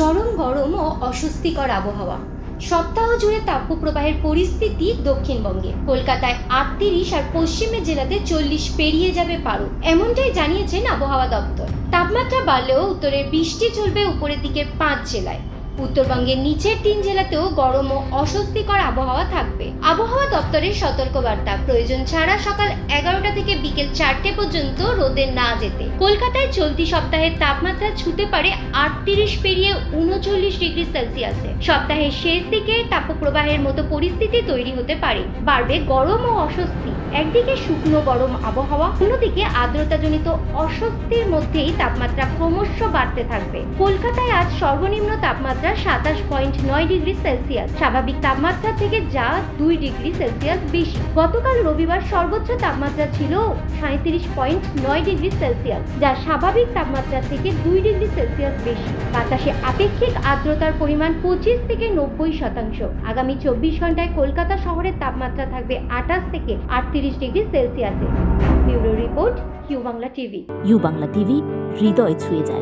চরম গরম ও অস্বস্তিকর আবহাওয়া। সপ্তাহ জুড়ে তাপপ্রবাহের পরিস্থিতি দক্ষিণবঙ্গে। কলকাতায় আটত্রিশ আর পশ্চিমের জেলাতে চল্লিশ পেরিয়ে যাবে পারো। এমনটাই জানিয়েছেন আবহাওয়া দপ্তর। তাপমাত্রা বাড়লেও উত্তরের বৃষ্টি চলবে উপরের দিকে পাঁচ জেলায়। উত্তরবঙ্গের নিচের তিন জেলাতেও গরম ও অস্বস্তিকর আবহাওয়া থাকবে। আবহাওয়া দপ্তরের সতর্কবার্তা। প্রয়োজন ছাড়া সকাল এগারোটা থেকে বিকেল চারটে পর্যন্ত রোদে না যেতে। কলকাতায় চলতি সপ্তাহের তাপমাত্রা ছুতে পারে আটত্রিশ পেরিয়ে উনচল্লিশ ডিগ্রি সেলসিয়াসে। সপ্তাহের শেষ দিকে তাপপ্রবাহের মতো পরিস্থিতি তৈরি হতে পারে। বাড়বে গরম ও অস্বস্তি। একদিকে শুকনো গরম আবহাওয়া, অন্যদিকে আর্দ্রতাজনিত অস্বস্তির মধ্যেই তাপমাত্রা ক্রমশ বাড়তে থাকবে। কলকাতায় আজ সর্বনিম্ন তাপমাত্রা সাতাশ পয়েন্ট নয় ডিগ্রি সেলসিয়াস। স্বাভাবিক তাপমাত্রা থেকে যা দুই ডিগ্রি সেলসিয়াস বেশি। গতকাল রবিবার সর্বোচ্চ তাপমাত্রা ছিল সাঁত্রিশ পয়েন্ট নয় ডিগ্রি সেলসিয়াস, যা স্বাভাবিক তাপমাত্রা থেকে দুই ডিগ্রি সেলসিয়াস বেশি। বাতাসে আপেক্ষিক আর্দ্রতার পরিমাণ পঁচিশ থেকে নব্বই শতাংশ। আগামী চব্বিশ ঘন্টায় কলকাতা শহরের তাপমাত্রা থাকবে আঠাশ থেকে আটত্রিশ degree সেলসিয়াসে। Bureau report Q Bangla TV. U Bangla TV, হৃদয় ছুঁয়ে যায়।